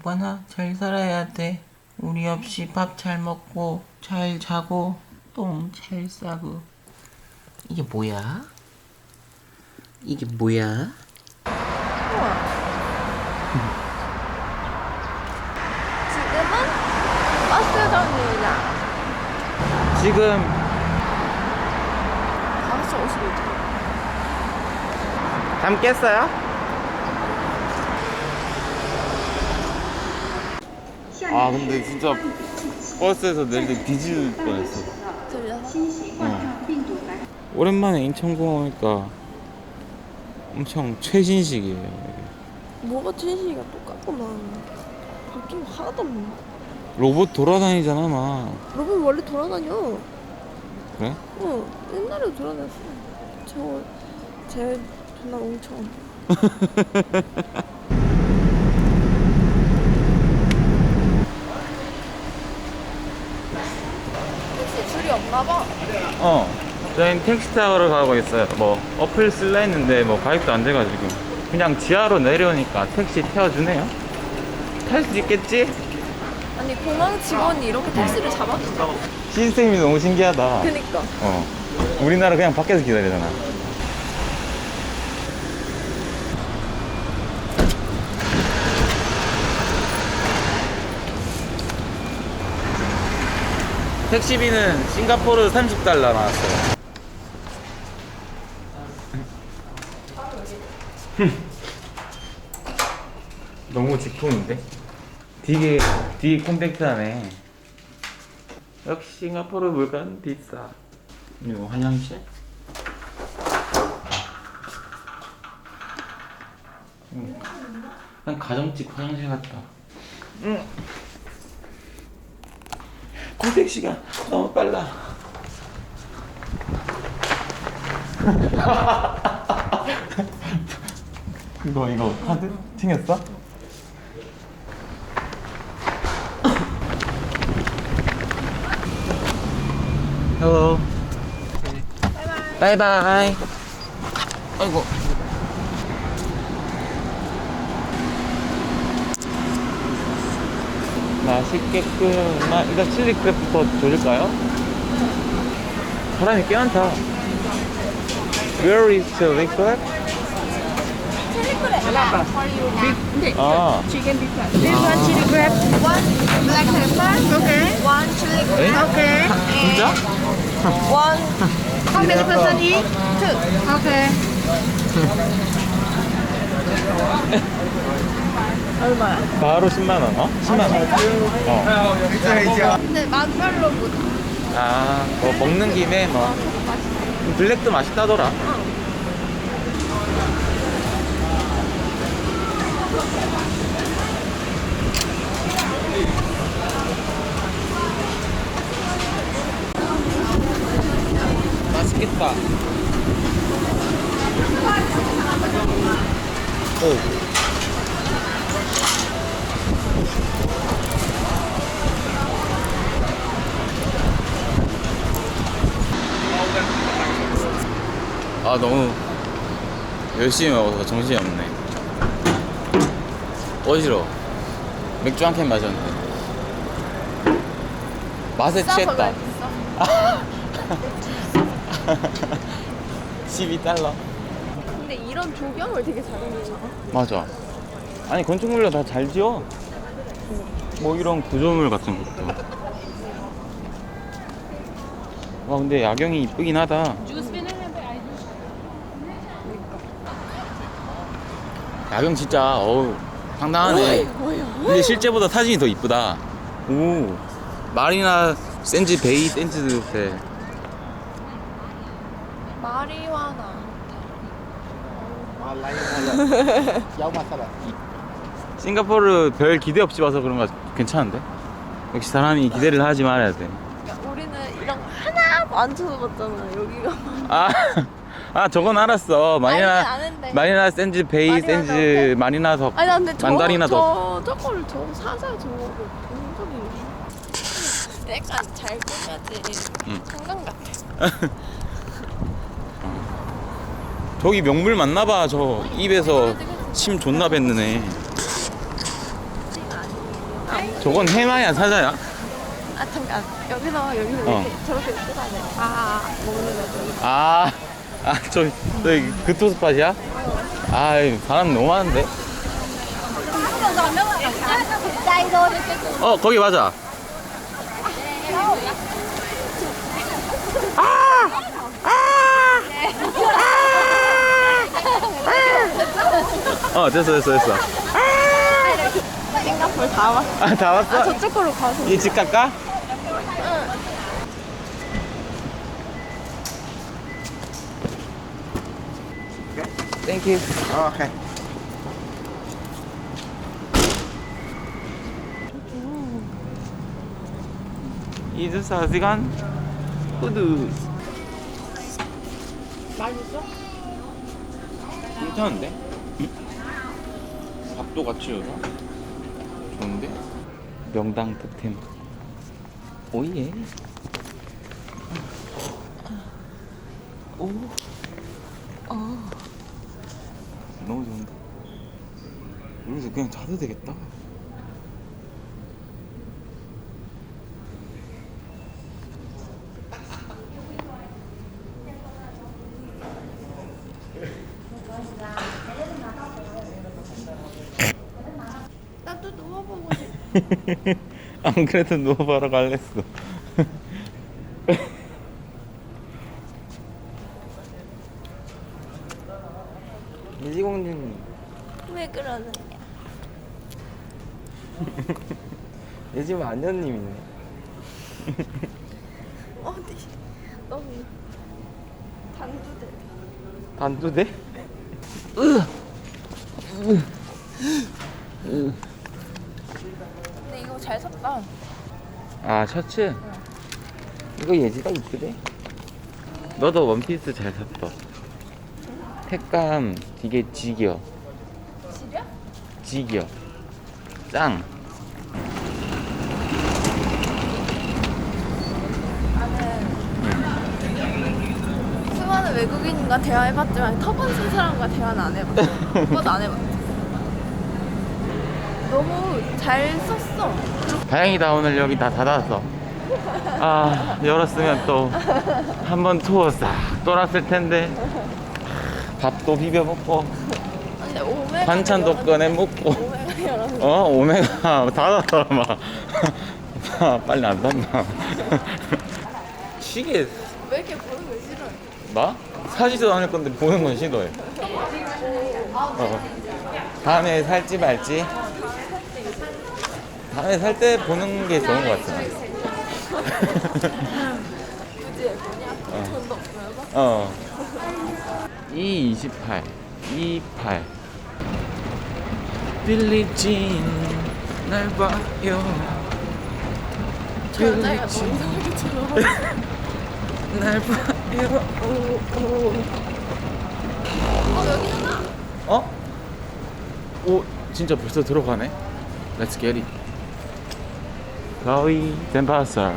오빠나 잘 살아야 돼. 우리 없이 밥 잘 먹고 잘 자고 똥 잘 싸고. 이게 뭐야? 이게 뭐야? 지금은 버스 정류장. 지금 5시 51분. 잠 깼어요? 아 근데 진짜 버스에서 내릴 때 뒤질 뻔했어. 어. 오랜만에 인천공항 오니까 엄청 최신식이에요. 뭐가 최신이가. 바뀐 거 하나도 없네. 로봇 돌아다니잖아 막. 로봇 원래 돌아다녀. 그래? 어, 옛날에 돌아다녔어. 저, 쟤 존나 멍청. 택시 줄이 없 나 봐. 어. 저희는 택시 타러 가고 있어요. 뭐 어플 쓸라 했는데 뭐 가입도 안 돼가지고 그냥 지하로 내려오니까 택시 태워주네요. 탈 수 있겠지? 아니 공항 직원이 이렇게 택시를 잡아준다고? 시스템이 너무 신기하다. 그니까. 어. 우리나라 그냥 밖에서 기다리잖아. 택시비는 싱가포르 30달러 나왔어요. 너무 직통인데? 되게, 되게 콤팩트하네. 역시 싱가포르 물건 비싸. 이거 화장실? 음. 그냥 가정집 화장실 같다. 응. 콜택시가 너무 빨라. 이거 이거 카드 튕겼어? Hello. 바이바이. 아이고. 아, 일단 칠리 크랩부터 조질까요? 사람이 꽤 많다. Where is chili crab? 아, Chicken beef fat. This one chili crab. One black pepper. Okay. One chili crab. 에? Okay. 진짜? One How many person eat? two. Okay. 얼마야? 바로 10만 원, 어? 10만 원. 어. 근데 맛별로 못. 아, 뭐 먹는 김에 뭐. 블랙도 맛있다더라. 맛있겠다. 오. 아 너무 열심히 먹어서 정신이 없네. 어지러 맥주 한 캔 마셨는데. 맛에 싸서 취했다. 그래. 12달러. 근데 이런 조경을 되게 잘해주잖아. 맞아. 아니 건축물로 다 잘 지어. 뭐 이런 구조물 같은 것도. 와 근데 야경이 이쁘긴 하다 야경 진짜 어우 상당하네 근데 실제보다 사진이 더 이쁘다 오 마리나 샌즈 베이 샌즈 배 마리화나. 싱가포르 별 기대 없이 와서 그런가 괜찮은데? 역시 사람이 기대를 하지 말아야 돼. 그러니까 우리는 이런 거 하나도 안 쳐다봤잖아. 여기가. 아, 아 저건 알았어. 마리나 알긴 아는데. 마리나 샌즈 베이 마리나 어때? 마리나 더 아니 근데 저, 만다리나 더. 저 저거를 저 사자 저거 동물이 약간 잘 꾸며지 응. 청강 같아. 저기 명물 맞나봐. 저 입에서 침 존나 뱉는 애. 저건 해마야 사자야? 아 잠깐 여기서 여기서 어. 이렇게 저렇게 찍어야 돼. 아 먹는 거죠. 아, 아, 저기, 저기, 그토 스팟이야? 아, 사람 너무 많은데? 어, 거기 맞아. 어, 됐어, 됐어, 됐어. 싱가포르 다 왔어. 아, 다 왔어? 저쪽 으로 가서. 이집 갈까? 땡큐. Okay. 이즈 4시간 후드 맛있어? 괜찮은데? 밥도 같이 넣어서 좋은데? 명당 득템 오예 오 어. 너무 좋은데? 여기서 그냥 자도 되겠다 나도 누워보고 싶어. 안 그래도 누워봐라 갈랬어 예지공주님 왜 그러느냐? 예지면 안녕님이네 어디? 너무 단두대. 단두대? 근데 이거 잘 샀다. 아 셔츠? 이거 예지가 이쁘대 너도 원피스 잘 샀어 색감 되게 지겨 지려? 지겨 짱 나는 수많은 외국인과 대화해봤지만 터번 쓴 사람과 대화는 안 해봤어. 한 번도 안 해봤어. 너무 잘 썼어. 다행이다 오늘 여기 다 닫았어 아 열었으면 또 한 번 투어 싹 돌았을 텐데 밥도 비벼 먹고 근데 오메가 반찬도 꺼내 먹고 오메가 열어서 어 오메가 닫았더라 막 아, 빨리 안 닫나 시계 왜 이렇게 보는 거 싫어해? 나? 사지도 않을 건데 보는 건 싫어해 어. 다음에 살지 말지 다음에 살 때 보는 게 좋은 것 같아 굳이 뭐냐? 돈도 없어서. 어. 2 28 28 빌리진 날 봐요 저 여자애가 너무 이상하게 들어. 날 봐요 어 여기잖아. 어? 오 진짜 벌써 들어가네 Let's get it 가위 덴파서